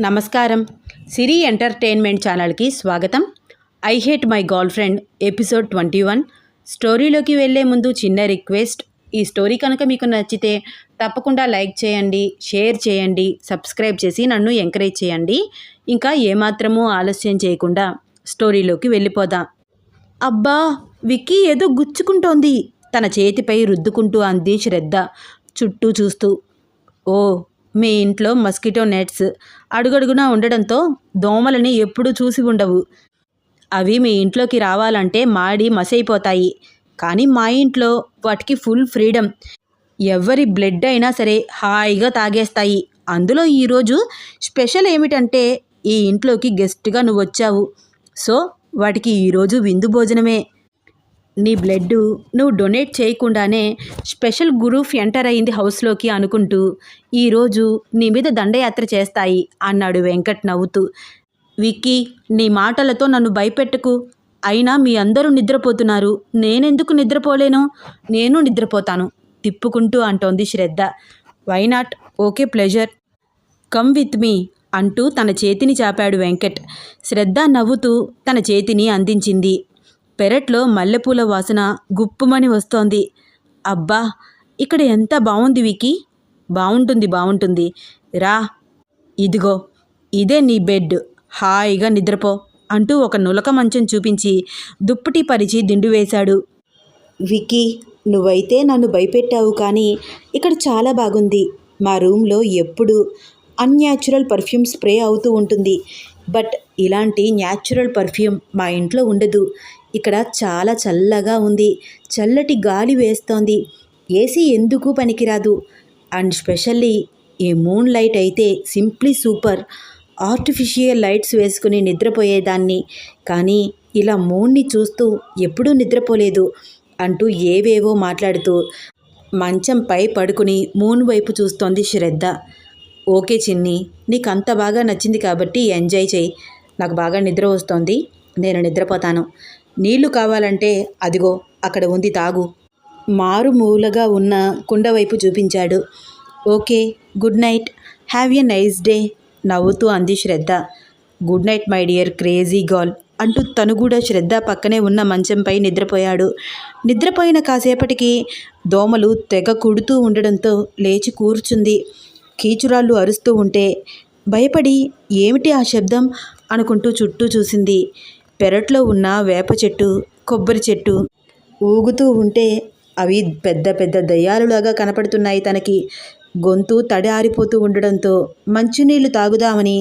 నమస్కారం. సిరి ఎంటర్టైన్మెంట్ ఛానల్కి స్వాగతం. I hate my girlfriend episode twenty one. స్టోరీలోకి వెళ్ళే ముందు చిన్న రిక్వెస్ట్. ఈ స్టోరీ కనుక మీకు నచ్చితే తప్పకుండా లైక్ చేయండి షేర్ చేయండి సబ్స్క్రైబ్ చేసి నన్ను ఎంకరేజ్ చేయండి. ఇంకా ఏమాత్రమూ ఆలస్యం చేయకుండా స్టోరీలోకి వెళ్ళిపోదాం. అబ్బా విక్కీ ఏదో గుచ్చుకుంటోంది. తన చేతిపై రుద్దుకుంటూ అంది శ్రద్ధ. చుట్టూ చూస్తూ ఓ మీ ఇంట్లో మస్కిటో నెట్స్ అడుగడుగునా ఉండడంతో దోమలని ఎప్పుడూ చూసి ఉండవు. అవి మీ ఇంట్లోకి రావాలంటే మాడి మసైపోతాయి. కానీ మా ఇంట్లో వాటికి ఫుల్ ఫ్రీడమ్. ఎవరి బ్లడ్ అయినా సరే హాయిగా తాగేస్తాయి. అందులో ఈరోజు స్పెషల్ ఏమిటంటే ఈ ఇంట్లోకి గెస్ట్గా నువ్వు వచ్చావు సో వాటికి ఈరోజు విందు భోజనమే. నీ బ్లడ్ నువ్వు డొనేట్ చేయకుండానే స్పెషల్ గ్రూప్ ఎంటర్ అయింది హౌస్లోకి అనుకుంటూ ఈరోజు నీ మీద దండయాత్ర చేస్తాయి అన్నాడు వెంకట్ నవ్వుతూ. విక్కీ నీ మాటలతో నన్ను భయపెట్టకు. అయినా మీ అందరూ నిద్రపోతున్నారు. నేనెందుకు నిద్రపోలేను? నేను నిద్రపోతాను తిప్పుకుంటూ అంటోంది Shraddha. Why not? Okay pleasure. Come with me అంటూ తన చేతిని చాపాడు వెంకట్. శ్రద్ధ నవ్వుతూ తన చేతిని అందించింది. పెరట్లో మల్లెపూల వాసన గుప్పుమని వస్తోంది. అబ్బా ఇక్కడ ఎంత బాగుంది వికి బాగుంటుంది బాగుంటుంది రా ఇదిగో ఇదే నీ బెడ్. హాయిగా నిద్రపో అంటూ ఒక నులక మంచం చూపించి దుప్పటి పరిచి దిండు వేశాడు. వికీ నువ్వైతే నన్ను భయపెట్టావు కానీ ఇక్కడ చాలా బాగుంది. మా రూమ్లో ఎప్పుడు అన్యాచురల్ పర్ఫ్యూమ్ స్ప్రే అవుతూ ఉంటుంది. బట్ ఇలాంటి న్యాచురల్ పర్ఫ్యూమ్ మా ఇంట్లో ఉండదు. ఇక్కడ చాలా చల్లగా ఉంది. చల్లటి గాలి వేస్తోంది. ఏసీ ఎందుకు పనికిరాదు? అండ్ స్పెషల్లీ ఈ మూన్ లైట్ అయితే సింప్లీ సూపర్. ఆర్టిఫిషియల్ లైట్స్ వేసుకుని నిద్రపోయేదాన్ని. కానీ ఇలా మూన్ని చూస్తూ ఎప్పుడూ నిద్రపోలేదు అంటూ ఏవేవో మాట్లాడుతూ మంచంపై పడుకుని మూన్ వైపు చూస్తోంది శ్రద్ధ. ఓకే చిన్ని నీకు అంత బాగా నచ్చింది కాబట్టి ఎంజాయ్ చేయి. నాకు బాగా నిద్ర వస్తోంది. నేను నిద్రపోతాను. నీళ్ళు కావాలంటే అదిగో అక్కడ ఉంది తాగు. మారుమూలగా ఉన్న కుండ వైపు చూపించాడు. Okay good night. Have a nice day. నవ్వుతూ అంది Shraddha. Good night my dear crazy girl అంటూ తను కూడా శ్రద్ధ పక్కనే ఉన్న మంచంపై నిద్రపోయాడు. నిద్రపోయిన కాసేపటికి దోమలు తెగ కుడుతూ ఉండడంతో లేచి కూర్చుంది. కీచురాళ్ళు అరుస్తూ ఉంటే భయపడి ఏమిటి ఆ శబ్దం అనుకుంటూ చుట్టూ చూసింది. పెరట్లో ఉన్న వేప చెట్టు కొబ్బరి చెట్టు ఊగుతూ ఉంటే అవి పెద్ద పెద్ద దయ్యాలులాగా కనపడుతున్నాయి తనకి. గొంతు తడి ఆరిపోతూ ఉండడంతో మంచినీళ్ళు తాగుదామని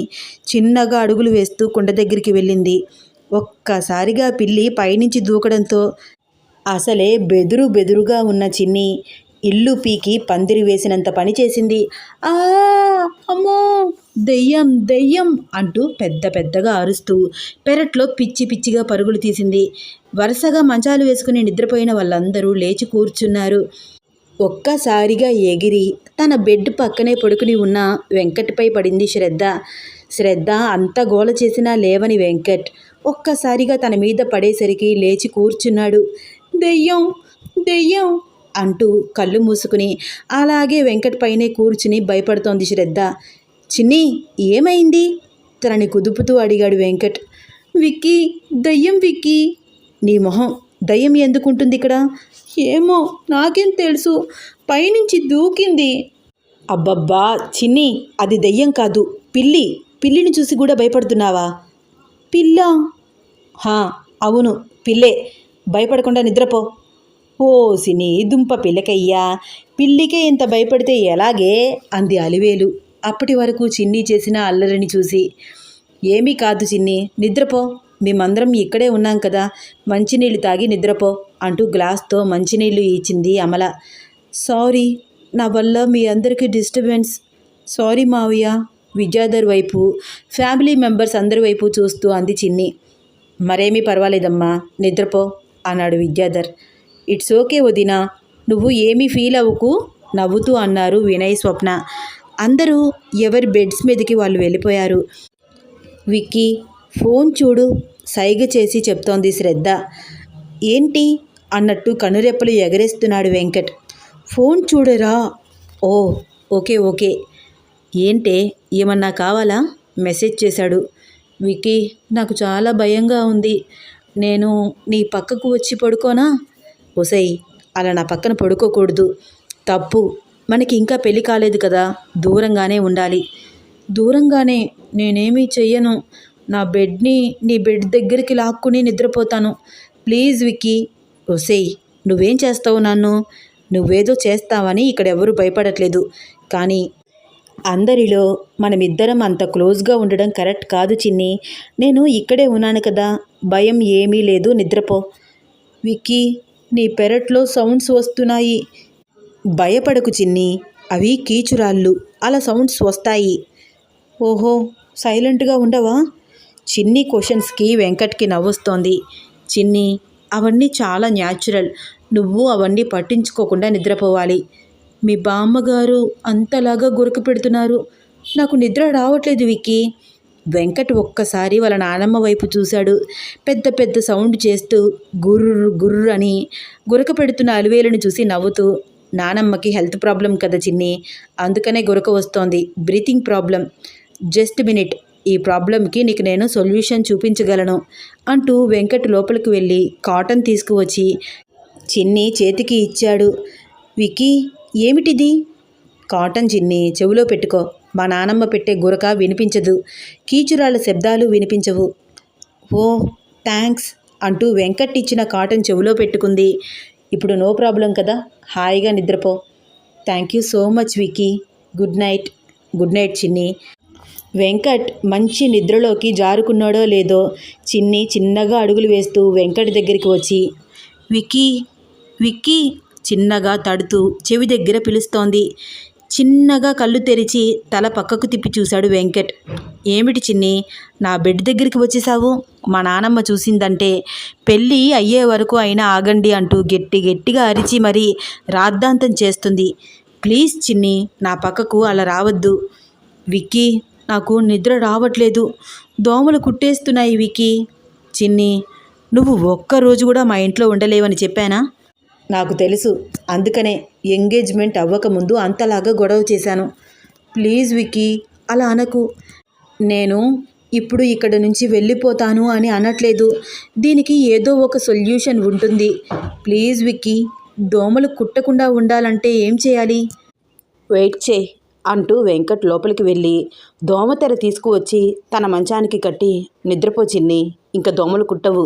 చిన్నగా అడుగులు వేస్తూ కుండ దగ్గరికి వెళ్ళింది. ఒక్కసారిగా పిల్లి పైనుంచి దూకడంతో అసలే బెదురు బెదురుగా ఉన్న చిన్ని ఇల్లు పీకి పందిరి వేసినంత పని చేసింది. ఆ అమ్మో దెయ్యం దెయ్యం అంటూ పెద్ద పెద్దగా అరుస్తూ పెరట్లో పిచ్చి పిచ్చిగా పరుగులు తీసింది. వరుసగా మంచాలు వేసుకుని నిద్రపోయిన వాళ్ళందరూ లేచి కూర్చున్నారు. ఒక్కసారిగా ఎగిరి తన బెడ్ పక్కనే పడుకుని ఉన్న వెంకట్పై పడింది శ్రద్ధ. శ్రద్ధ అంత గోల చేసినా లేవని వెంకట్ ఒక్కసారిగా తన మీద పడేసరికి లేచి కూర్చున్నాడు. దెయ్యం దెయ్యం అంటూ కళ్ళు మూసుకుని అలాగే వెంకట్ పైనే కూర్చుని భయపడుతోంది శ్రద్ధ. చిన్ని ఏమైంది? తనని కుదుపుతూ అడిగాడు వెంకట్. విక్కీ దయ్యం విక్కీ. నీ మొహం దయ్యం ఎందుకుంటుంది ఇక్కడ? ఏమో నాకేం తెలుసు. పైనుంచి దూకింది. అబ్బబ్బా చిన్ని అది దయ్యం కాదు. పిల్లి పిల్లిని చూసి కూడా భయపడుతున్నావా? పిల్ల? హా అవును పిల్లే. భయపడకుండా నిద్రపో. ఓ సిని దుంప పిల్లకయ్యా పిల్లికే ఇంత భయపడితే ఎలాగే? అంది అలివేలు. అప్పటి వరకు చిన్ని చేసిన అల్లరిని చూసి. ఏమీ కాదు చిన్ని నిద్రపో. మేమందరం ఇక్కడే ఉన్నాం కదా మంచినీళ్ళు తాగి నిద్రపో అంటూ గ్లాస్తో మంచినీళ్ళు ఇచ్చింది అమల. సారీ నా వల్ల మీ అందరికీ డిస్టర్బెన్స్. సారీ మావయ్య విద్యాధర్ వైపు ఫ్యామిలీ మెంబర్స్ అందరి వైపు చూస్తూ అంది చిన్ని. మరేమీ పర్వాలేదమ్మా నిద్రపో అన్నాడు విద్యాధర్ ఇట్స్ ఓకే వదినా నువ్వు ఏమీ ఫీల్ అవ్వకు నవ్వుతూ అన్నారు వినయ్ స్వప్న. అందరూ ఎవరి బెడ్స్ మీదకి వాళ్ళు వెళ్ళిపోయారు. విక్కీ ఫోన్ చూడు సైగ చేసి చెప్తోంది శ్రద్ధ. ఏంటి? అన్నట్టు కనురెప్పలు ఎగరేస్తున్నాడు వెంకట్. ఫోన్ చూడరా? Oh okay okay. ఏంటే? ఏమన్నా కావాలా? మెసేజ్ చేశాడు. వికీ నాకు చాలా భయంగా ఉంది. నేను నీ పక్కకు వచ్చి పడుకోనా? ఒసేయ్ అలా నా పక్కన పడుకోకూడదు. తప్పు. మనకి ఇంకా పెళ్ళి కాలేదు కదా దూరంగానే ఉండాలి. దూరంగానే నేనేమీ చెయ్యను. నా బెడ్ని నీ బెడ్ దగ్గరికి లాక్కుని నిద్రపోతాను. ప్లీజ్ విక్కీ ఒసేయ్ నువ్వేం చేస్తావు నన్ను? నువ్వేదో చేస్తావని ఇక్కడ ఎవరు భయపడట్లేదు. కానీ అందరిలో మనమిద్దరం అంత క్లోజ్గా ఉండడం కరెక్ట్ కాదు చిన్ని. నేను ఇక్కడే ఉన్నాను కదా భయం ఏమీ లేదు నిద్రపో. విక్కీ నీ పెరట్లో సౌండ్స్ వస్తున్నాయి. భయపడకు చిన్ని అవి కీచురాళ్ళు. అలా సౌండ్స్ వస్తాయి. ఓహో సైలెంట్గా ఉండవా? చిన్ని క్వశ్చన్స్కి వెంకట్కి నవ్వుస్తోంది. చిన్ని అవన్నీ చాలా న్యాచురల్. నువ్వు అవన్నీ పట్టించుకోకుండా నిద్రపోవాలి. మీ బామ్మగారు అంతలాగా గురక పెడుతున్నారు. నాకు నిద్ర రావట్లేదు విక్కీ. వెంకట్ ఒక్కసారి వాళ్ళ నానమ్మ వైపు చూశాడు. పెద్ద పెద్ద సౌండ్ చేస్తూ గుర్రు గుర్రు అని గురక పెడుతున్న అలివేలుని చూసి నవ్వుతూ నానమ్మకి హెల్త్ ప్రాబ్లం కదా చిన్ని అందుకనే గురక వస్తోంది. Breathing problem. Just minute. ఈ ప్రాబ్లంకి నీకు నేను సొల్యూషన్ చూపించగలను అంటూ వెంకట్ లోపలికి వెళ్ళి కాటన్ తీసుకువచ్చి చిన్ని చేతికి ఇచ్చాడు. వికీ ఏమిటిది? కాటన్ చిన్ని చెవిలో పెట్టుకో. మా నానమ్మ పెట్టే గురక వినిపించదు. కీచురాళ్ళ శబ్దాలు వినిపించవు. ఓ థ్యాంక్స్ అంటూ వెంకట్ ఇచ్చిన కాటన్ చెవిలో పెట్టుకుంది. ఇప్పుడు నో ప్రాబ్లం కదా హాయిగా నిద్రపో. Thank you so much Vicky good night. Good night Chinni. Venkat మంచి నిద్రలోకి జారుకున్నాడో లేదో చిన్ని చిన్నగా అడుగులు వేస్తూ వెంకట్ దగ్గరికి వచ్చి విక్కీ విక్కీ చిన్నగా తడుతూ చెవి దగ్గర పిలుస్తోంది. చిన్నగా కళ్ళు తెరిచి తల పక్కకు తిప్పి చూశాడు వెంకట్. ఏమిటి చిన్ని నా బెడ్ దగ్గరికి వచ్చేసావు మా నానమ్మ చూసిందంటే పెళ్ళి అయ్యే వరకు అయినా ఆగండి అంటూ గట్టి గట్టిగా అరిచి మరీ రాద్ధాంతం చేస్తుంది. ప్లీజ్ చిన్ని నా పక్కకు అలా రావద్దు. విక్కీ నాకు నిద్ర రావట్లేదు. దోమలు కుట్టేస్తున్నాయి విక్కీ. చిన్ని నువ్వు ఒక్కరోజు కూడా మా ఇంట్లో ఉండలేవని చెప్పానా? నాకు తెలుసు. అందుకనే ఎంగేజ్మెంట్ అవ్వకముందు అంతలాగా గొడవ చేశాను. ప్లీజ్ విక్కీ అలా అనకు. నేను ఇప్పుడు ఇక్కడ నుంచి వెళ్ళిపోతాను అని అనట్లేదు. దీనికి ఏదో ఒక సొల్యూషన్ ఉంటుంది. ప్లీజ్ విక్కీ దోమలు కుట్టకుండా ఉండాలంటే ఏం చేయాలి? వెయిట్ చేయి అంటూ వెంకట్ లోపలికి వెళ్ళి దోమతెర తీసుకువచ్చి తన మంచానికి కట్టి నిద్రపోచింది ఇంకా దోమలు కుట్టవు.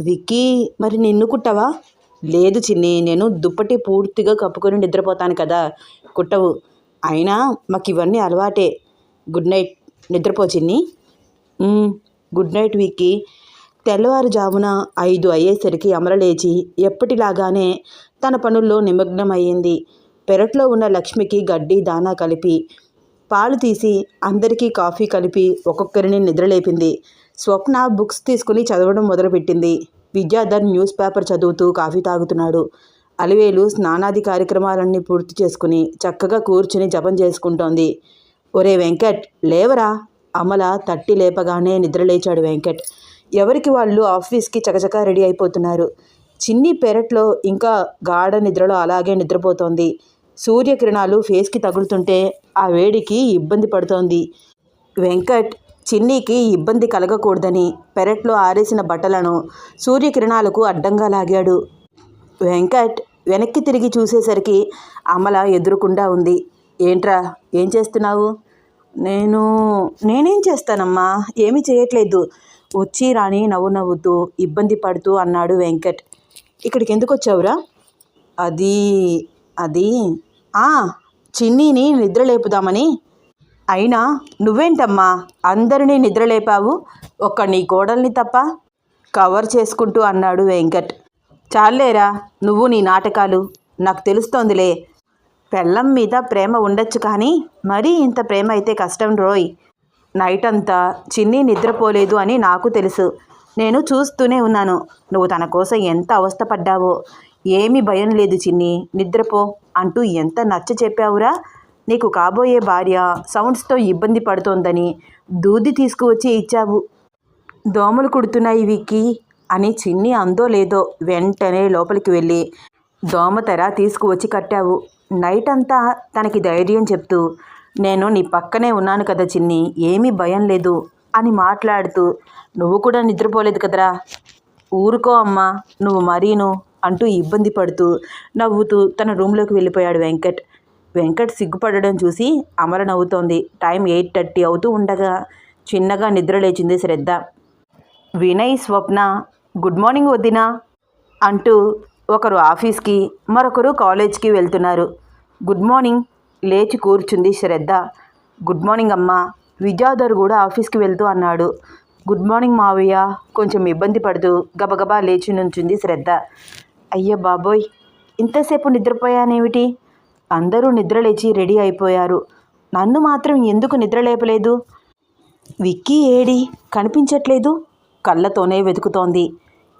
విక్కీ మరి నిన్ను కుట్టవా? లేదు చిన్ని నేను దుప్పటి పూర్తిగా కప్పుకొని నిద్రపోతాను కదా కుట్టవు. అయినా మాకు ఇవన్నీ అలవాటే. Good night. నిద్రపో చిన్ని. గుడ్ నైట్ వీక్కి. తెల్లవారుజామున ఐదు అయ్యేసరికి అమరలేచి ఎప్పటిలాగానే తన పనుల్లో నిమగ్నమయ్యింది. పెరట్లో ఉన్న లక్ష్మికి గడ్డి దానా కలిపి పాలు తీసి అందరికీ కాఫీ కలిపి ఒక్కొక్కరిని నిద్రలేపింది. స్వప్న బుక్స్ తీసుకుని చదవడం మొదలుపెట్టింది. విద్యాధర్ న్యూస్ పేపర్ చదువుతూ కాఫీ తాగుతున్నాడు. అలివేలు స్నానాది కార్యక్రమాలన్నీ పూర్తి చేసుకుని చక్కగా కూర్చుని జపం చేసుకుంటోంది. ఒరే వెంకట్ లేవరా? అమల తట్టి లేపగానే నిద్రలేచాడు వెంకట్. ఎవరికి వాళ్ళు ఆఫీస్కి చకచకా రెడీ అయిపోతున్నారు? చిన్ని పెరట్లో ఇంకా గాఢ నిద్రలో అలాగే నిద్రపోతోంది. సూర్యకిరణాలు ఫేస్కి తగులుతుంటే ఆ వేడికి ఇబ్బంది పడుతోంది. వెంకట్ చిన్నీకి ఇబ్బంది కలగకూడదని పెరట్లో ఆరేసిన బట్టలను సూర్యకిరణాలకు అడ్డంగా లాగాడు. వెంకట్ వెనక్కి తిరిగి చూసేసరికి అమల ఎదురుకుండా ఉంది. ఏంట్రా ఏం చేస్తున్నావు? నేను నేనేం చేస్తానమ్మా ఏమీ చేయట్లేదు. వచ్చి రాని నవ్వు నవ్వుతూ ఇబ్బంది పడుతూ అన్నాడు వెంకట్. ఇక్కడికి ఎందుకు వచ్చావురా అది అది చిన్నీని నిద్ర లేపుదామని అయినా నువ్వేంటమ్మా? అందరినీ నిద్రలేపావు? ఒక్క నీ కోడల్ని తప్ప? కవర్ చేసుకుంటూ అన్నాడు వెంకట్. చాలేరా నువ్వు నీ నాటకాలు? నాకు తెలుస్తోందిలే. పెళ్ళం మీద ప్రేమ ఉండొచ్చు కానీ మరీ ఇంత ప్రేమ అయితే కష్టం రోయ్. నైట్ అంతా చిన్ని నిద్రపోలేదు అని నాకు తెలుసు. నేను చూస్తూనే ఉన్నాను. నువ్వు తన కోసం ఎంత అవస్థపడ్డావో? ఏమీ భయం లేదు చిన్ని. నిద్రపో అంటూ ఎంత నచ్చ చెప్పావురా నీకు కాబోయే భార్య సౌండ్స్తో ఇబ్బంది పడుతోందని దూది తీసుకువచ్చి ఇచ్చావు. దోమలు కుడుతున్నాయి విక్కీ అని చిన్ని అందో లేదో వెంటనే లోపలికి వెళ్ళి దోమతెర తీసుకువచ్చి కట్టావు. నైట్ అంతా తనకి ధైర్యం చెప్తూ నేను నీ పక్కనే ఉన్నాను కదా చిన్ని ఏమీ భయం లేదు అని మాట్లాడుతూ నువ్వు కూడా నిద్రపోలేదు కదరా? ఊరుకో అమ్మా నువ్వు మరీను అంటూ ఇబ్బంది పడుతూ నవ్వుతూ తన రూమ్లోకి వెళ్ళిపోయాడు వెంకట్. వెంకట్ సిగ్గుపడడం చూసి అమల నవ్వుతోంది. టైం ఎయిట్ థర్టీ అవుతూ ఉండగా చిన్నగా నిద్ర లేచింది శ్రద్ధ. వినయ్ స్వప్న గుడ్ మార్నింగ్ వదినా అంటూ ఒకరు ఆఫీస్కి మరొకరు కాలేజ్కి వెళ్తున్నారు. గుడ్ మార్నింగ్ లేచి కూర్చుంది శ్రద్ధ. గుడ్ మార్నింగ్ అమ్మా విద్యాధర్ కూడా ఆఫీస్కి వెళ్తూ అన్నాడు. గుడ్ మార్నింగ్ మావయ్య కొంచెం ఇబ్బంది పడుతూ గబగబా లేచి నుంచుంది శ్రద్ధ. అయ్య బాబోయ్! ఇంతసేపు నిద్రపోయానేమిటి? అందరూ నిద్రలేచి రెడీ అయిపోయారు. నన్ను మాత్రం ఎందుకు నిద్రలేపలేదు? విక్కీ ఏడి? కనిపించట్లేదు. కళ్ళతోనే వెతుకుతోంది.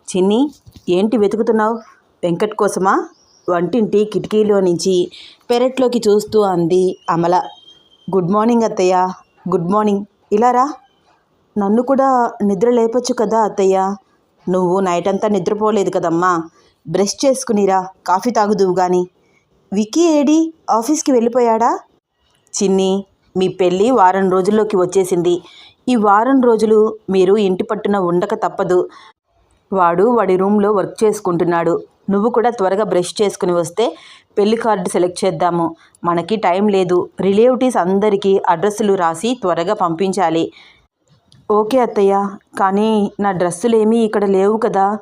చిన్ని ఏంటి వెతుకుతున్నావు? వెంకట్ కోసమా? వంటింటి కిటికీలో నుంచి పెరట్లోకి చూస్తూ అంది అమల. గుడ్ మార్నింగ్ అత్తయ్య. Good morning. ఇలా రా. నన్ను కూడా నిద్ర లేపచ్చు కదా అత్తయ్య. నువ్వు నైట్ అంతా నిద్రపోలేదు కదమ్మా. బ్రష్ చేసుకునిరా కాఫీ తాగుదువు కానీ విక్కీ ఏడి ఆఫీస్కి వెళ్ళిపోయాడా? చిన్ని మీ పెళ్ళి వారం రోజుల్లోకి వచ్చేసింది. ఈ వారం రోజులు మీరు ఇంటి పట్టున ఉండక తప్పదు. వాడు వాడి రూమ్లో వర్క్ చేసుకుంటున్నాడు. నువ్వు కూడా త్వరగా బ్రష్ చేసుకుని వస్తే పెళ్ళి కార్డు సెలెక్ట్ చేద్దాము. మనకి టైం లేదు. రిలేటివ్స్ అందరికీ అడ్రస్సులు రాసి త్వరగా పంపించాలి. ఓకే అత్తయ్య కానీ నా డ్రెస్సులు ఏమీ ఇక్కడ లేవు కదా.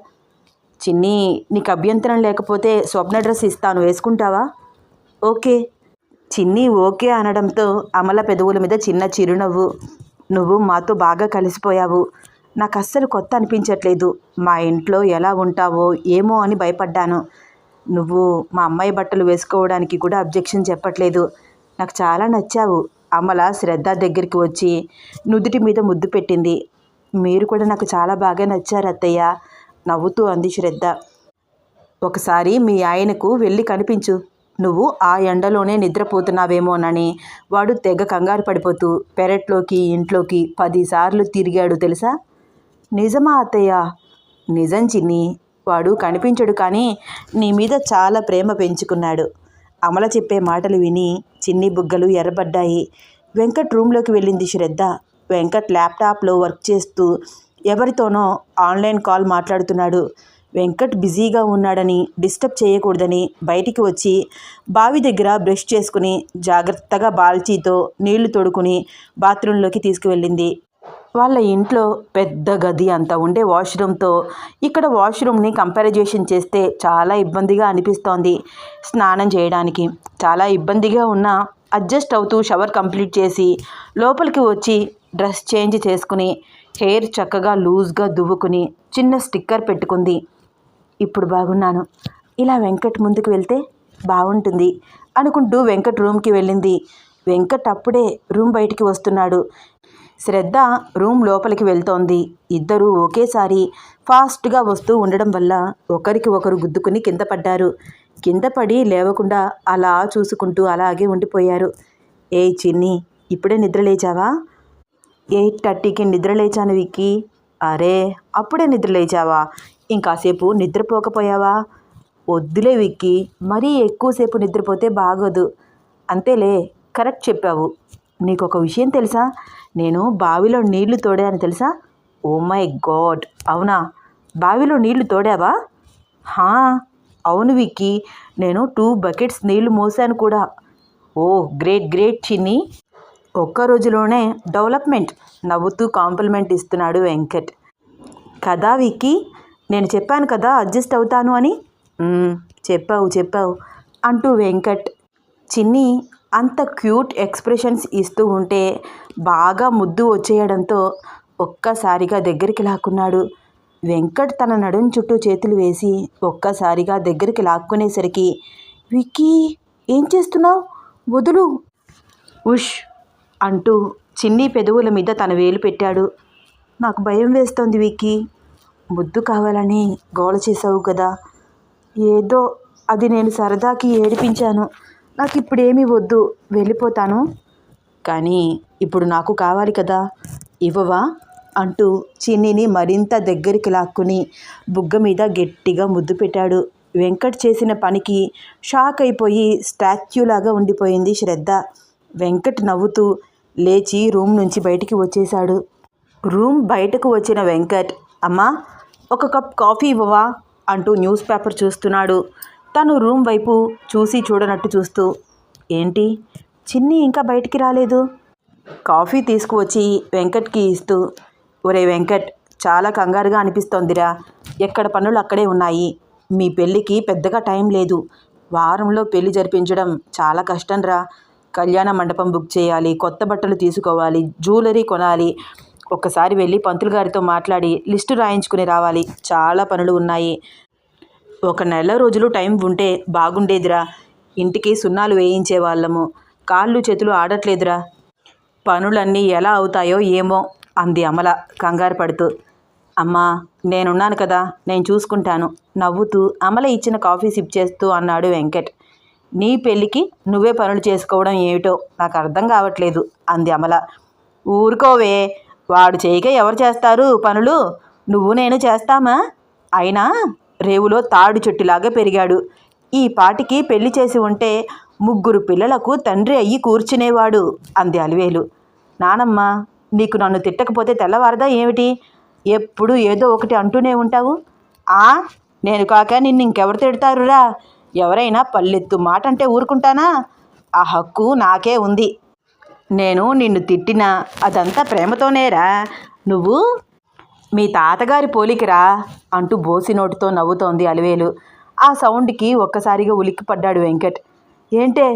చిన్ని నీకు అభ్యంతరం లేకపోతే స్వప్న డ్రెస్ ఇస్తాను. వేసుకుంటావా? ఓకే. చిన్ని ఓకే అనడంతో అమల పెదవుల మీద చిన్న చిరునవ్వు. నువ్వు మాతో బాగా కలిసిపోయావు. నాకు అస్సలు కొత్త అనిపించట్లేదు. మా ఇంట్లో ఎలా ఉంటావో ఏమో అని భయపడ్డాను. నువ్వు మా అమ్మాయి బట్టలు వేసుకోవడానికి కూడా అబ్జెక్షన్ చెప్పట్లేదు. నాకు చాలా నచ్చావు. అమల శ్రద్ధ దగ్గరికి వచ్చి నుదుటి మీద ముద్దు పెట్టింది. మీరు కూడా నాకు చాలా బాగా నచ్చారు అత్తయ్య. నవ్వుతూ అంది శ్రద్ధ. ఒకసారి మీ ఆయనకు వెళ్ళి కనిపించు. నువ్వు ఆ ఎండలోనే నిద్రపోతున్నావేమోనని వాడు తెగ కంగారు పడిపోతూ పెరట్లోకి ఇంట్లోకి పదిసార్లు తిరిగాడు తెలుసా? నిజమా అత్తయ్య? నిజం చిన్ని. వాడు కనిపించడు కానీ నీ మీద చాలా ప్రేమ పెంచుకున్నాడు. అమల చెప్పే మాటలు విని చిన్ని బుగ్గలు ఎర్రబడ్డాయి. వెంకట్ రూమ్లోకి వెళ్ళింది శ్రద్ధ. వెంకట్ ల్యాప్టాప్లో వర్క్ చేస్తూ ఎవరితోనో ఆన్లైన్ కాల్ మాట్లాడుతున్నాడు. వెంకట్ బిజీగా ఉన్నాడని డిస్టర్బ్ చేయకూడదని బయటికి వచ్చి బావి దగ్గర బ్రష్ చేసుకుని జాగ్రత్తగా బాల్చీతో నీళ్ళు తొడుకుని బాత్రూంలోకి తీసుకువెళ్ళింది. వాళ్ళ ఇంట్లో పెద్ద గది అంత ఉండే వాష్రూమ్తో ఇక్కడ వాష్రూమ్ని కంపారిజేషన్ చేస్తే చాలా ఇబ్బందిగా అనిపిస్తోంది స్నానం చేయడానికి. చాలా ఇబ్బందిగా ఉన్నా అడ్జస్ట్ అవుతూ షవర్ కంప్లీట్ చేసి లోపలికి వచ్చి డ్రెస్ చేంజ్ చేసుకుని హెయిర్ చక్కగా లూజ్గా దువ్వుకుని చిన్న స్టిక్కర్ పెట్టుకుంది. ఇప్పుడు బాగున్నాను. ఇలా వెంకట్ ముందుకు వెళ్తే బాగుంటుంది అనుకుంటూ వెంకట్ రూమ్కి వెళ్ళింది. వెంకట్ అప్పుడే రూమ్ బయటికి వస్తున్నాడు. శ్రద్ధ రూమ్ లోపలికి వెళ్తోంది. ఇద్దరూ ఒకేసారి ఫాస్ట్గా వస్తూ ఉండడం వల్ల ఒకరికి ఒకరు గుద్దుకుని కింద పడ్డారు. కింద పడి లేవకుండా అలా చూసుకుంటూ అలాగే ఉండిపోయారు. ఏ చిన్ని ఇప్పుడే నిద్రలేచావా ఎయిట్ థర్టీకి నిద్ర విక్కి. అరే అప్పుడే నిద్రలేచావా ఇంకాసేపు నిద్రపోకపోయావా? వద్దులే విక్కి మరీ ఎక్కువసేపు నిద్రపోతే బాగోదు. అంతేలే కరెక్ట్ చెప్పావు. నీకు ఒక విషయం తెలుసా? నేను బావిలో నీళ్ళు తోడాను తెలుసా? Oh my god! అవునా? బావిలో నీళ్ళు తోడావా? హా అవును విక్కీ నేను టూ బకెట్స్ నీళ్ళు మోసాను కూడా. ఓ గ్రేట్ గ్రేట్ చిన్ని. ఒక్క రోజులోనే డెవలప్మెంట్ నవ్వుతూ కాంప్లిమెంట్ ఇస్తున్నాడు వెంకట్. కదా విక్కీ? నేను చెప్పాను కదా అడ్జస్ట్ అవుతాను అని? చెప్పావు చెప్పావు అంటూ వెంకట్. చిన్ని అంత క్యూట్ ఎక్స్ప్రెషన్స్ ఇస్తూ ఉంటే బాగా ముద్దు వచ్చేయడంతో ఒక్కసారిగా దగ్గరికి లాక్కున్నాడు. వెంకట్ తన నడుం చుట్టూ చేతులు వేసి ఒక్కసారిగా దగ్గరికి లాక్కునేసరికి విక్కీ ఏం చేస్తున్నావు? వదులు. ఉష్ అంటూ చిన్ని పెదవుల మీద తన వేలు పెట్టాడు. నాకు భయం వేస్తోంది విక్కీ. ముద్దు కావాలని గోల చేసావు కదా. ఏదో అది నేను సరదాకి ఏడిపించాను. నాకు ఇప్పుడు ఏమీ వద్దు వెళ్ళిపోతాను. కానీ ఇప్పుడు నాకు కావాలి కదా. ఇవ్వవా? అంటూ చిన్నిని మరింత దగ్గరికి లాక్కుని బుగ్గ మీద గట్టిగా ముద్దు పెట్టాడు. వెంకట్ చేసిన పనికి షాక్ అయిపోయి స్టాచ్యూలాగా ఉండిపోయింది శ్రద్ధ. వెంకట్ నవ్వుతూ లేచి రూమ్ నుంచి బయటికి వచ్చేశాడు. రూమ్ బయటకు వచ్చిన వెంకట్ అమ్మా ఒక కప్ కాఫీ ఇవ్వవా అంటూ న్యూస్ పేపర్ చూస్తున్నాడు. తను రూమ్ వైపు చూసి చూడనట్టు చూస్తూ ఏంటి? చిన్ని ఇంకా బయటికి రాలేదు? కాఫీ తీసుకువచ్చి వెంకట్కి ఇస్తూ ఒరే వెంకట్ చాలా కంగారుగా అనిపిస్తోందిరా. ఎక్కడ పనులు అక్కడే ఉన్నాయి. మీ పెళ్ళికి పెద్దగా టైం లేదు. వారంలో పెళ్ళి జరిపించడం చాలా కష్టంరా. కళ్యాణ మండపం బుక్ చేయాలి కొత్త బట్టలు తీసుకోవాలి జ్యువెలరీ కొనాలి ఒక్కసారి వెళ్ళి పంతులు గారితో మాట్లాడి లిస్టు రాయించుకుని రావాలి. చాలా పనులు ఉన్నాయి. ఒక నెల రోజులు టైం ఉంటే బాగుండేదిరా. ఇంటికి సున్నాలు వేయించే వాళ్ళము. కాళ్ళు చేతులు ఆడట్లేదురా. పనులన్నీ ఎలా అవుతాయో ఏమో అంది అమల కంగారు పడుతూ. అమ్మా నేనున్నాను కదా. నేను చూసుకుంటాను. నవ్వుతూ అమల ఇచ్చిన కాఫీ సిప్ చేస్తూ అన్నాడు వెంకట్. నీ పెళ్ళికి నువ్వే పనులు చేసుకోవడం ఏమిటో నాకు అర్థం కావట్లేదు అంది అమల. ఊరుకోవే. వాడు చేయక ఎవరు చేస్తారు పనులు? నువ్వు నేను చేస్తామా? అయినా రేవులో తాడు చెట్టులాగా పెరిగాడు. ఈ పాటికి పెళ్ళి చేసి ఉంటే ముగ్గురు పిల్లలకు తండ్రి అయ్యి కూర్చునేవాడు అంది అలివేలు. నానమ్మ నీకు నన్ను తిట్టకపోతే తెల్లవారదా ఏమిటి? ఎప్పుడు ఏదో ఒకటి అంటూనే ఉంటావు? ఆ నేను కాక నిన్ను ఇంకెవరు తిడతారురా? ఎవరైనా పల్లెత్తు మాట అంటే ఊరుకుంటానా? ఆ హక్కు నాకే ఉంది. నేను నిన్ను తిట్టినా అదంతా ప్రేమతోనేరా. నువ్వు మీ తాతగారి పోలికరా అంటూ బోసి నోటితో నవ్వుతోంది అలివేలు. ఆ సౌండ్కి ఒక్కసారిగా ఉలిక్కిపడ్డాడు వెంకట్. ఏంటే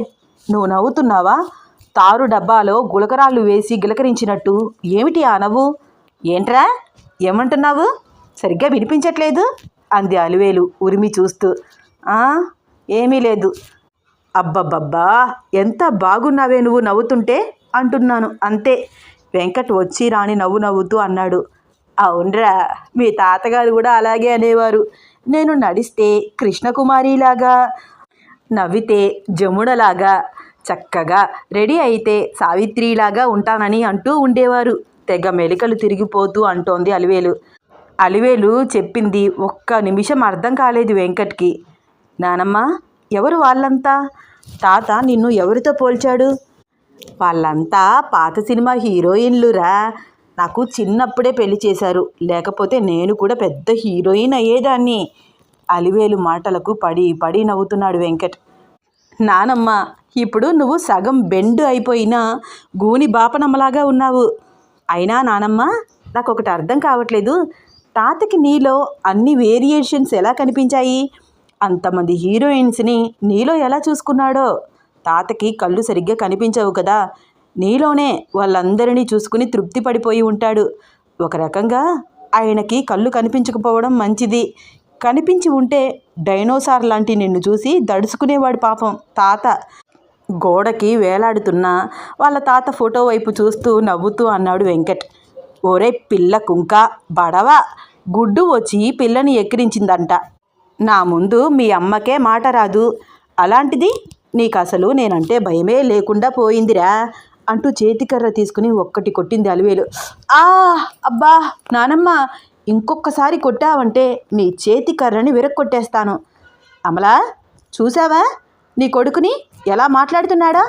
నువ్వు నవ్వుతున్నావా? తారు డబ్బాలో గులకరాళ్ళు వేసి గిలకరించినట్టు. ఏమిటి ఆ నవ్వు? ఏంట్రా? ఏమంటున్నావు? సరిగ్గా వినిపించట్లేదు? అంది అలివేలు ఉరిమి చూస్తూ. ఏమీ లేదు. అబ్బబ్బబ్బా ఎంత బాగున్నావే నువ్వు నవ్వుతుంటే? అంటున్నాను. అంతే. వెంకట్ వచ్చి రాని నవ్వు నవ్వుతూ అన్నాడు. అవునరా మీ తాతగారు కూడా అలాగే అనేవారు. నేను నడిస్తే కృష్ణకుమారిలాగా నవ్వితే జముడలాగా చక్కగా రెడీ అయితే సావిత్రిలాగా ఉంటానని అంటూ ఉండేవారు. తెగ మెలికలు తిరిగిపోతూ అంటోంది అలివేలు. అలివేలు చెప్పింది ఒక్క నిమిషం అర్థం కాలేదు వెంకట్కి. నానమ్మ ఎవరు వాళ్ళంతా? తాత నిన్ను ఎవరితో పోల్చాడు? వాళ్ళంతా పాత సినిమా హీరోయిన్లురా. నాకు చిన్నప్పుడే పెళ్ళి చేశారు. లేకపోతే నేను కూడా పెద్ద హీరోయిన్ అయ్యేదాన్ని. అలివేలు మాటలకు పడి పడి నవ్వుతున్నాడు వెంకట్. నానమ్మ ఇప్పుడు నువ్వు సగం బెండ్ అయిపోయినా గూని బాపనమ్మలాగా ఉన్నావు. అయినా నానమ్మ నాకు ఒకటి అర్థం కావట్లేదు. తాతకి నీలో అన్ని వేరియేషన్స్ ఎలా కనిపించాయి? అంతమంది హీరోయిన్స్ని నీలో ఎలా చూసుకున్నాడో? తాతకి కళ్ళు సరిగ్గా కనిపించవు కదా. నీలోనే వాళ్ళందరినీ చూసుకుని తృప్తి పడిపోయి ఉంటాడు. ఒక రకంగా ఆయనకి కళ్ళు కనిపించకపోవడం మంచిది. కనిపించి ఉంటే డైనోసార్ లాంటి నిన్ను చూసి దడుచుకునేవాడు పాపం తాత. గోడకి వేలాడుతున్నా వాళ్ళ తాత ఫోటో వైపు చూస్తూ నవ్వుతూ అన్నాడు వెంకట్. ఒరే పిల్ల కుంక బడవ! గుడ్డు వచ్చి పిల్లని ఎక్కిరించిందంట. నా ముందు మీ అమ్మకే మాట రాదు. అలాంటిది నీకు అసలు నేనంటే భయమే లేకుండా పోయిందిరా అంటూ చేతికర్ర తీసుకుని ఒక్కటి కొట్టింది అలివేలు. ఆ అబ్బా నానమ్మ ఇంకొకసారి కొట్టావంటే నీ చేతికర్రని విరక్కొట్టేస్తాను. అమలా చూసావా? నీ కొడుకుని ఎలా మాట్లాడుతున్నాడా?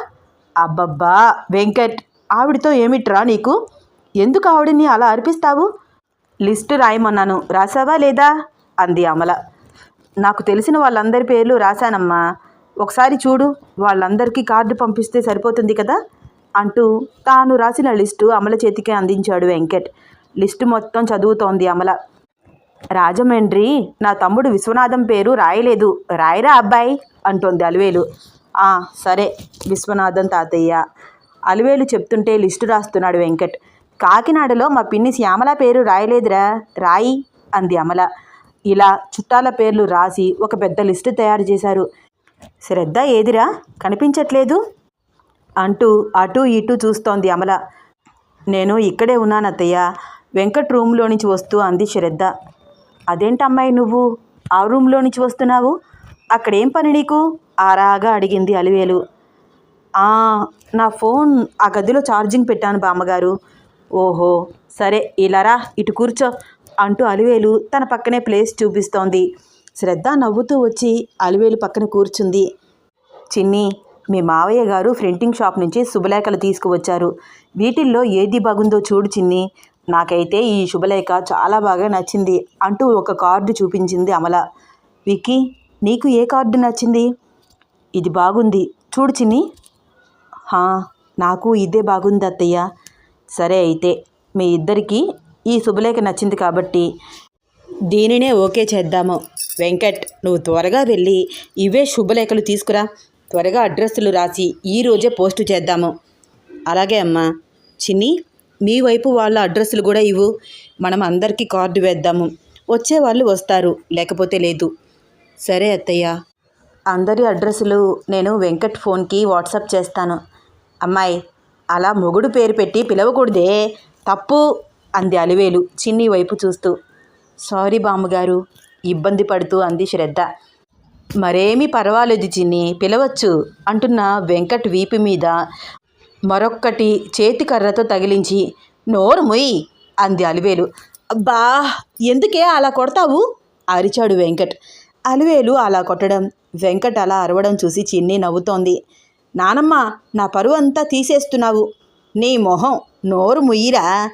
అబ్బబ్బా వెంకట్ ఆవిడతో ఏమిట్రా నీకు? ఎందుకు ఆవిడని అలా అర్పిస్తావు? లిస్టు రాయమన్నాను. రాసావా లేదా? అంది అమల. నాకు తెలిసిన వాళ్ళందరి పేర్లు రాశానమ్మా. ఒకసారి చూడు వాళ్ళందరికీ కార్డు పంపిస్తే సరిపోతుంది కదా? అంటూ తాను రాసిన లిస్టు అమల చేతికి అందించాడు వెంకట్. లిస్టు మొత్తం చదువుతోంది అమల. రాజమండ్రి నా తమ్ముడు విశ్వనాథం పేరు రాయలేదు. రాయరా అబ్బాయి? అంటోంది అలివేలు. సరే విశ్వనాథం తాతయ్య. అలివేలు చెప్తుంటే లిస్టు రాస్తున్నాడు వెంకట్. కాకినాడలో మా పిన్ని శ్యామల పేరు రాయలేదురా రాయి అంది అమల. ఇలా చుట్టాల పేర్లు రాసి ఒక పెద్ద లిస్టు తయారు చేశారు. శ్రద్ధ ఏదిరా? కనిపించట్లేదు? అంటూ అటూ ఇటూ చూస్తోంది అమల. నేను ఇక్కడే ఉన్నానత్తయ్య. వెంకట్ రూమ్లో నుంచి వస్తూ అంది శ్రద్ధ. అదేంటమ్మాయి నువ్వు? ఆ రూమ్లో నుంచి వస్తున్నావు? అక్కడేం పని నీకు? ఆరాగా అడిగింది అలివేలు. నా ఫోన్ ఆ గదిలో ఛార్జింగ్ పెట్టాను బామ్మగారు. ఓహో సరే ఇలా రా ఇటు కూర్చో అంటూ అలివేలు తన పక్కనే ప్లేస్ చూపిస్తోంది. శ్రద్ధ నవ్వుతూ వచ్చి అలివేలు పక్కన కూర్చుంది. చిన్ని మీ మావయ్య గారు ప్రింటింగ్ షాప్ నుంచి శుభలేఖలు తీసుకువచ్చారు. వీటిల్లో ఏది బాగుందో చూడు చిన్ని. నాకైతే ఈ శుభలేఖ చాలా బాగా నచ్చింది అంటూ ఒక కార్డు చూపించింది అమల. విక్కీ నీకు ఏ కార్డు నచ్చింది? ఇది బాగుంది. చూడు చిన్ని. హా నాకు ఇదే బాగుంది అత్తయ్య. సరే అయితే మీ ఇద్దరికీ ఈ శుభలేఖ నచ్చింది కాబట్టి దీనినే ఓకే చేద్దాము. వెంకట్ నువ్వు త్వరగా వెళ్ళి ఇవే శుభలేఖలు తీసుకురా. త్వరగా అడ్రస్లు రాసి ఈ రోజే పోస్టు చేద్దాము. అలాగే అమ్మా చిన్ని మీ వైపు వాళ్ళ అడ్రస్లు కూడా ఇవ్వు. మనం అందరికీ కార్డు వేద్దాము. వచ్చే వాళ్ళు వస్తారు లేకపోతే లేదు. సరే అత్తయ్య. అందరి అడ్రస్లు నేను వెంకట్ ఫోన్కి వాట్సాప్ చేస్తాను. అమ్మాయి అలా మొగుడు పేరు పెట్టి పిలవకూడదే. తప్పు అంది అలివేలు చిన్ని వైపు చూస్తూ. సారీ బామ్మగారు. ఇబ్బంది పడుతూ అంది శ్రద్ధ. మరేమీ పర్వాలేదు చిన్ని పిలవచ్చు అంటున్న వెంకట్ వీపు మీద మరొక్కటి చేతి కర్రతో తగిలించి నోరు ముయ్ అంది అలివేలు. అబ్బా ఎందుకే అలా కొడతావు? అరిచాడు వెంకట్. అలివేలు అలా కొట్టడం వెంకట్ అలా అరవడం చూసి చిన్ని నవ్వుతోంది. నానమ్మ నా పరువు అంతా తీసేస్తున్నావు. నీ మొహం నోరు ముయ్యిరా.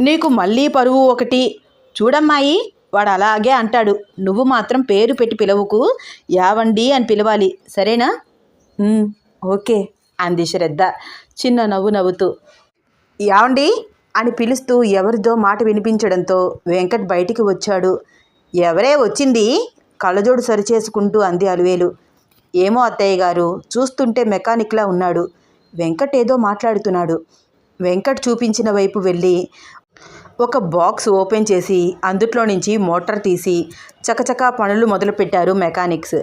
నీకు మళ్ళీ పరువు ఒకటి. చూడమ్మాయి. వాడు అలాగే అంటాడు. నువ్వు మాత్రం పేరు పెట్టి పిలవకు. యావండి అని పిలవాలి. సరేనా? "Um, okay. అంది శ్రద్ధ. చిన్న నవ్వు నవ్వుతూ. యావండి అని పిలుస్తూ ఎవరిదో మాట వినిపించడంతో వెంకట్ బయటికి వచ్చాడు. ఎవరే వచ్చింది? కళ్ళజోడు సరిచేసుకుంటూ అంది అలివేలు. ఏమో అత్తయ్య గారు చూస్తుంటే మెకానిక్లా ఉన్నాడు. వెంకట్ ఏదో మాట్లాడుతున్నాడు. వెంకట్ చూపించిన వైపు వెళ్ళి ఒక బాక్స్ ఓపెన్ చేసి అందుట్లో నుంచి మోటార్ తీసి చకచకా పనులు మొదలుపెట్టారు మెకానిక్స్.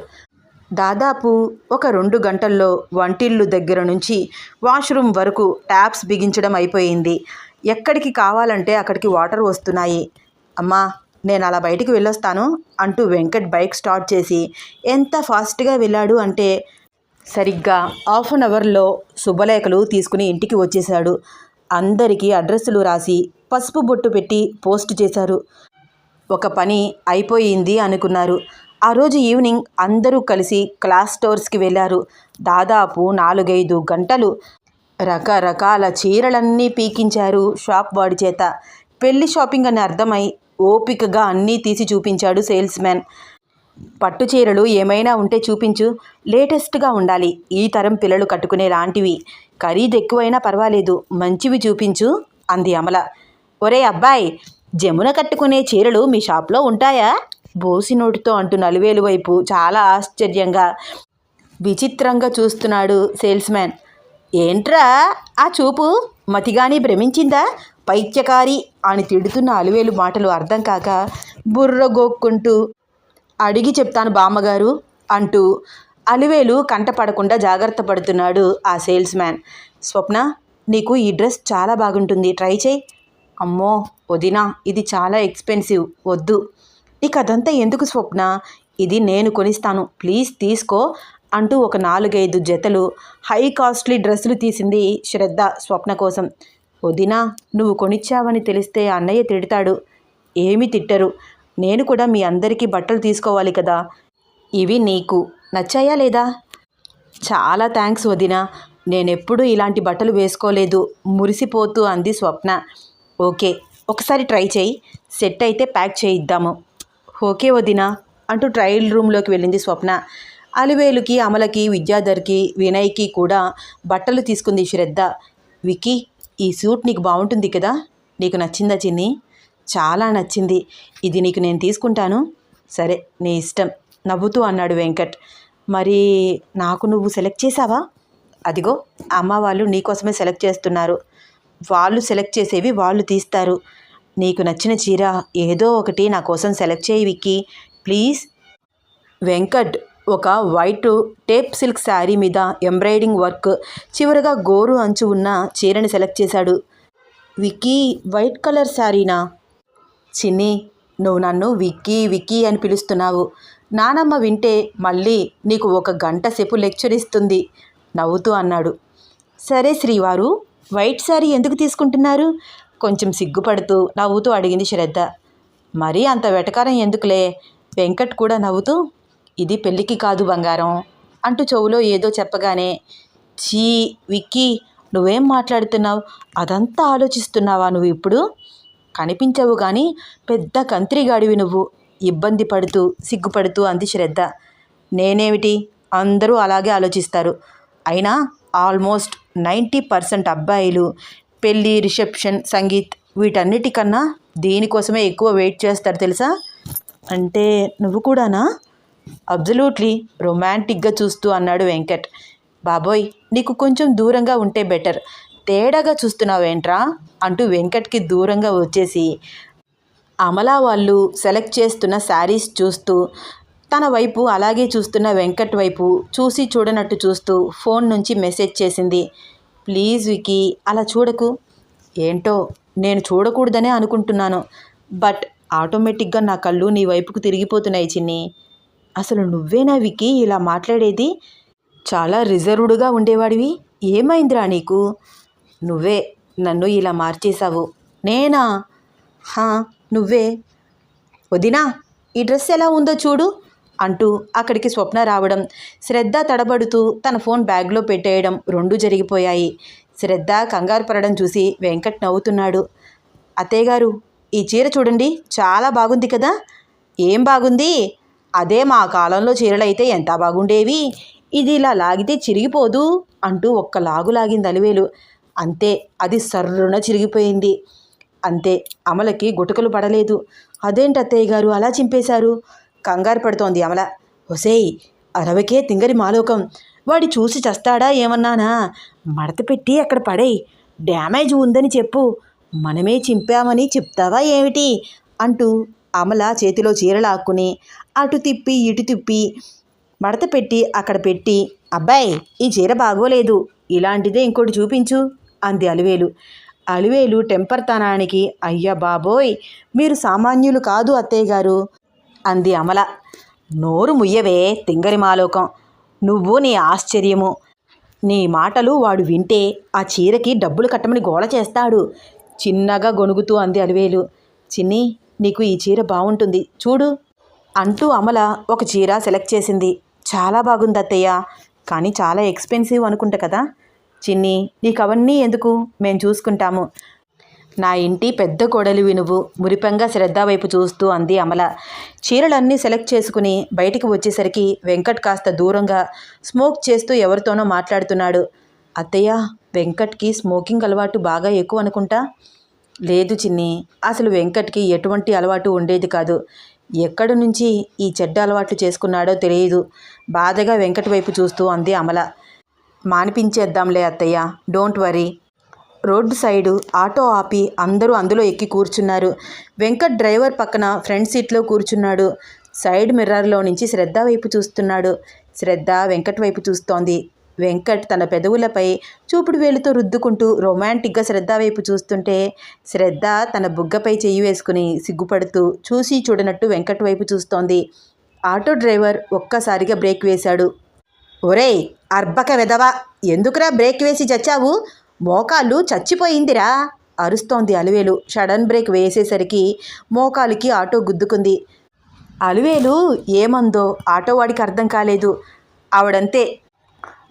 దాదాపు ఒక రెండు గంటల్లో వంటిల్లు దగ్గర నుంచి వాష్రూమ్ వరకు ట్యాప్స్ బిగించడం అయిపోయింది. ఎక్కడికి కావాలంటే అక్కడికి వాటర్ వస్తున్నాయి. అమ్మా నేను అలా బయటికి వెళ్ళొస్తాను అంటూ వెంకట్ బైక్ స్టార్ట్ చేసి ఎంత ఫాస్ట్గా వెళ్ళాడు అంటే సరిగ్గా హాఫ్ అన్ అవర్లో శుభలేఖలు తీసుకుని ఇంటికి వచ్చేశాడు. అందరికీ అడ్రస్సులు రాసి పసుపు బొట్టు పెట్టి పోస్ట్ చేశారు. ఒక పని అయిపోయింది అనుకున్నారు. ఆ రోజు ఈవినింగ్ అందరూ కలిసి క్లాస్ స్టోర్స్కి వెళ్ళారు. దాదాపు నాలుగైదు గంటలు రకరకాల చీరలన్నీ పీకించారు షాప్ వాడి చేత. పెళ్ళి షాపింగ్ అని అర్థమై ఓపికగా అన్నీ తీసి చూపించాడు సేల్స్ మ్యాన్. పట్టు చీరలు ఏమైనా ఉంటే చూపించు. లేటెస్ట్గా ఉండాలి. ఈ తరం పిల్లలు కట్టుకునే లాంటివి. ఖరీదు ఎక్కువైనా పర్వాలేదు. మంచివి చూపించు అంది అమల. ఒరే అబ్బాయి జమున కట్టుకునే చీరలు మీ షాప్లో ఉంటాయా? బోసి నోటితో అంటూ నలువేలు వైపు చాలా ఆశ్చర్యంగా విచిత్రంగా చూస్తున్నాడు సేల్స్మ్యాన్. ఏంట్రా? ఆ చూపు మతిగాని భ్రమించిందా? పైత్యకారి అని తిడుతున్న అలివేలు మాటలు అర్థం కాక బుర్ర గోక్కుంటూ అడిగి చెప్తాను బామ్మగారు అంటూ అలివేలు కంటపడకుండా జాగ్రత్త పడుతున్నాడు ఆ సేల్స్ మ్యాన్ స్వప్న నీకు ఈ డ్రెస్ చాలా బాగుంటుంది ట్రై చేయి. అమ్మో వదినా ఇది చాలా ఎక్స్పెన్సివ్ వద్దు. నీకు అదంతా ఎందుకు స్వప్న? ఇది నేను కొనిస్తాను ప్లీజ్ తీసుకో అంటూ ఒక నాలుగైదు జతలు హై కాస్ట్లీ డ్రెస్సులు తీసింది శ్రద్ధ స్వప్న కోసం. వదినా నువ్వు కొనిచ్చావని తెలిస్తే అన్నయ్య తిడతాడు. ఏమి తిట్టరు. నేను కూడా మీ అందరికీ బట్టలు తీసుకోవాలి కదా. ఇవి నీకు నచ్చాయా లేదా? చాలా థ్యాంక్స్ వదినా. నేనెప్పుడూ ఇలాంటి బట్టలు వేసుకోలేదు. మురిసిపోతూ అంది స్వప్న. ఓకే ఒకసారి ట్రై చేయి. సెట్ అయితే ప్యాక్ చేయిద్దాము. ఓకే వదిన అంటూ ట్రయల్ రూమ్లోకి వెళ్ళింది స్వప్న. అలివేలుకి అమలకి విద్యాధర్కి వినయ్కి కూడా బట్టలు తీసుకుంది శ్రద్ధ. వికీ ఈ సూట్ నీకు బాగుంటుంది కదా? నీకు నచ్చిందా చిన్ని? చాలా నచ్చింది. ఇది నీకు నేను తీసుకుంటాను. సరే నీ ఇష్టం. నవ్వుతూ అన్నాడు వెంకట్. మరి నాకు నువ్వు సెలెక్ట్ చేసావా అదిగో అమ్మ వాళ్ళు నీకోసమే సెలెక్ట్ చేస్తున్నారు. వాళ్ళు సెలెక్ట్ చేసేవి వాళ్ళు తీస్తారు. నీకు నచ్చిన చీర ఏదో ఒకటి నా కోసం సెలెక్ట్ చేయి విక్కీ. ప్లీజ్. వెంకట్ ఒక వైట్ టేప్ సిల్క్ శారీ మీద ఎంబ్రాయిడింగ్ వర్క్. చివరగా గోరు అంచు ఉన్న చీరని సెలెక్ట్ చేశాడు. విక్కీ వైట్ కలర్ శారీనా? చిన్ని నువ్వు నన్ను విక్కీ విక్కీ అని పిలుస్తున్నావు. నానమ్మ వింటే మళ్ళీ నీకు ఒక గంట సేపు లెక్చర్ ఇస్తుంది. నవ్వుతూ అన్నాడు. సరే శ్రీవారు. వైట్ శారీ ఎందుకు తీసుకుంటున్నారు? కొంచెం సిగ్గుపడుతూ నవ్వుతూ అడిగింది శ్రద్ధ. మరీ అంత వెటకారం ఎందుకులే? వెంకట్ కూడా నవ్వుతూ ఇది పెళ్ళికి కాదు బంగారం అంటూ చెవులో ఏదో చెప్పగానే చీ విక్కీ నువ్వేం మాట్లాడుతున్నావు? అదంతా ఆలోచిస్తున్నావా నువ్వు ఇప్పుడు? కనిపించవు కానీ పెద్ద కంత్రిగాడివి నువ్వు. ఇబ్బంది పడుతూ సిగ్గుపడుతూ అంది శ్రద్ధ. నేనేమిటి? అందరూ అలాగే ఆలోచిస్తారు. అయినా ఆల్మోస్ట్ నైంటీ పర్సెంట్ అబ్బాయిలు పెళ్ళి రిసెప్షన్ సంగీత్ వీటన్నిటికన్నా దీనికోసమే ఎక్కువ వెయిట్ చేస్తారు తెలుసా? అంటే నువ్వు కూడానా? అబ్జల్యూట్లీ రొమాంటిక్గా చూస్తూ అన్నాడు వెంకట్. బాబోయ్ నీకు కొంచెం దూరంగా ఉంటే బెటర్. తేడాగా చూస్తున్నావేంట్రా? అంటూ వెంకట్కి దూరంగా వచ్చేసి. అమలా వాళ్ళు సెలెక్ట్ చేస్తున్న శారీస్ చూస్తూ తన వైపు అలాగే చూస్తున్న వెంకట్ వైపు చూసి చూడనట్టు చూస్తూ ఫోన్ నుంచి మెసేజ్ చేసింది. ప్లీజ్ వికి అలా చూడకు. ఏంటో నేను చూడకూడదనే అనుకుంటున్నాను బట్ ఆటోమేటిక్గా నా కళ్ళు నీ వైపుకు తిరిగిపోతున్నాయి చిన్ని. అసలు నువ్వేనా వికి ఇలా మాట్లాడేది? చాలా రిజర్వ్డ్గా ఉండేవాడివి. ఏమైందిరా నీకు? నువ్వే నన్ను ఇలా మార్చేశావు. నేనా? హా నువ్వే. వదినా ఈ డ్రెస్ ఎలా ఉందో చూడు. అంటూ అక్కడికి స్వప్న రావడం శ్రద్ధ తడబడుతూ తన ఫోన్ బ్యాగ్లో పెట్టేయడం రెండూ జరిగిపోయాయి. శ్రద్ధ కంగారు పడడం చూసి వెంకట్ నవ్వుతున్నాడు. అత్తయ్య గారు ఈ చీర చూడండి చాలా బాగుంది కదా? ఏం బాగుంది? అదే మా కాలంలో చీరలైతే ఎంత బాగుండేవి? ఇది ఇలా లాగితే చిరిగిపోదు అంటూ ఒక్క లాగు లాగింది అలివేలు. అంతే అది సర్రున చిరిగిపోయింది. అంతే అమలకి గుటకలు పడలేదు. అదేంటి అత్తయ్య గారు అలా చింపేశారు? కంగారు పడుతోంది అమల. ఒసేయ్ అరవకే తింగరి మాలోకం. వాడి చూసి చస్తాడా ఏమన్నానా? మడత పెట్టి అక్కడ పడేయ్. డ్యామేజ్ ఉందని చెప్పు. మనమే చింపామని చెప్తావా ఏమిటి? అంటూ అమల చేతిలో చీర లాక్కుని అటు తిప్పి ఇటు తిప్పి మడత పెట్టి అక్కడ పెట్టి అబ్బాయి ఈ చీర బాగోలేదు. ఇలాంటిదే ఇంకోటి చూపించు అంది అలివేలు. అలివేలు టెంపర్తనానికి అయ్య బాబోయ్ మీరు సామాన్యులు కాదు అత్తయ్య గారు. అంది అమల. నోరు ముయ్యవే తింగరి మాలోకం. నువ్వు నీ ఆశ్చర్యము. నీ మాటలు వాడు వింటే ఆ చీరకి డబ్బులు కట్టమని గోళ చేస్తాడు. చిన్నగా గొణుగుతూ అంది అలివేలు. చిన్ని నీకు ఈ చీర బాగుంటుంది చూడు. అంటూ అమల ఒక చీర సెలెక్ట్ చేసింది. చాలా బాగుంది అత్తయ్య. కానీ చాలా ఎక్స్పెన్సివ్ అనుకుంటా కదా. చిన్ని నీకు అవన్నీ ఎందుకు? మేము చూసుకుంటాము. నా ఇంటి పెద్ద కోడలివి నువ్వు. మురిపంగా శ్రద్ధ వైపు చూస్తూ అంది అమల. చీరలన్నీ సెలెక్ట్ చేసుకుని బయటికి వచ్చేసరికి వెంకట్ కాస్త దూరంగా స్మోక్ చేస్తూ ఎవరితోనో మాట్లాడుతున్నాడు. అత్తయ్య వెంకట్కి స్మోకింగ్ అలవాటు బాగా ఎక్కువ అనుకుంటా? లేదు చిన్ని అసలు వెంకట్కి ఎటువంటి అలవాటు ఉండేది కాదు. ఎక్కడి నుంచి ఈ చెడ్డ అలవాట్లు చేసుకున్నాడో తెలియదు. బాధగా వెంకట్ వైపు చూస్తూ అంది అమల. మానిపించేద్దాంలే అత్తయ్య don't worry. Road side auto ఆపి అందరూ అందులో ఎక్కి కూర్చున్నారు. వెంకట్ డ్రైవర్ పక్కన ఫ్రంట్ సీట్లో కూర్చున్నాడు. సైడ్ మిర్రర్లో నుంచి శ్రద్ధ వైపు చూస్తున్నాడు. శ్రద్ధ వెంకట్ వైపు చూస్తోంది. వెంకట్ తన పెదవులపై చూపుడు వేలుతో రుద్దుకుంటూ రొమాంటిక్గా శ్రద్ధ వైపు చూస్తుంటే శ్రద్ధ తన బుగ్గపై చెయ్యి వేసుకుని సిగ్గుపడుతూ చూసి చూడనట్టు వెంకట్ వైపు చూస్తోంది. ఆటో డ్రైవర్ ఒక్కసారిగా బ్రేక్ వేశాడు. ఒరేయ్ అర్బక వెదవా ఎందుకురా బ్రేక్ వేసి చచ్చావు? మోకాళ్ళు చచ్చిపోయిందిరా అరుస్తోంది అలివేలు. సడన్ బ్రేక్ వేసేసరికి మోకాలికి ఆటో గుద్దుకుంది. అలివేలు ఏమందో? ఆటో వాడికి అర్థం కాలేదు. ఆవిడంతే.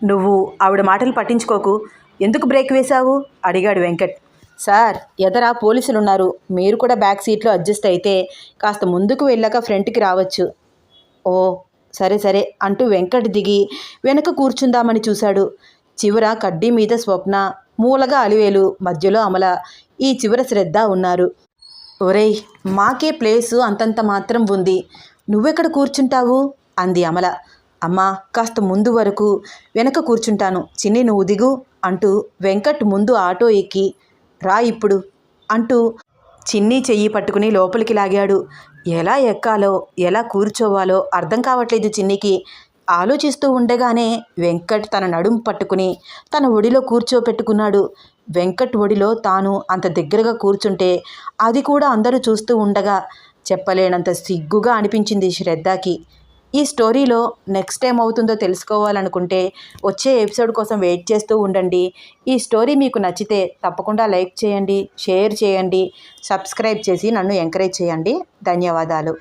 నువ్వు ఆవిడ మాటలు పట్టించుకోకు. ఎందుకు బ్రేక్ వేశావు? అడిగాడు వెంకట్. సార్ ఎదరా పోలీసులున్నారు. మీరు కూడా బ్యాక్ సీట్లో అడ్జస్ట్ అయితే కాస్త ముందుకు వెళ్ళాక ఫ్రంట్కి రావచ్చు. ఓ సరే సరే అంటూ వెంకట్ దిగి వెనక కూర్చుందామని చూశాడు. చివర కడ్డీ మీద స్వప్న మూలగా అలివేలు మధ్యలో అమల ఈ చివర శ్రద్ధ ఉన్నారు. ఒరేయ్ మాకే ప్లేసు అంతంత మాత్రం ఉంది. నువ్వెక్కడ కూర్చుంటావు? అంది అమల. అమ్మా కాస్త ముందు వరకు వెనక కూర్చుంటాను. చిన్ని నువ్వు దిగు అంటూ వెంకట్ ముందు ఆటో ఎక్కి రా ఇప్పుడు అంటూ చిన్ని చెయ్యి పట్టుకుని లోపలికి లాగాడు. ఎలా ఎక్కాలో ఎలా కూర్చోవాలో అర్థం కావట్లేదు చిన్నికి. ఆలోచిస్తూ ఉండగానే వెంకట్ తన నడుం పట్టుకుని తన ఒడిలో కూర్చోపెట్టుకున్నాడు. వెంకట్ ఒడిలో తాను అంత దగ్గరగా కూర్చుంటే అది కూడా అందరూ చూస్తూ ఉండగా చెప్పలేనంత సిగ్గుగా అనిపించింది శ్రద్ధకి. ఈ స్టోరీలో నెక్స్ట్ టైం అవుతుందో తెలుసుకోవాలనుకుంటే వచ్చే ఎపిసోడ్ కోసం వెయిట్ చేస్తూ ఉండండి. ఈ స్టోరీ మీకు నచ్చితే తప్పకుండా లైక్ చేయండి షేర్ చేయండి సబ్స్క్రైబ్ చేసి నన్ను ఎంకరేజ్ చేయండి. ధన్యవాదాలు.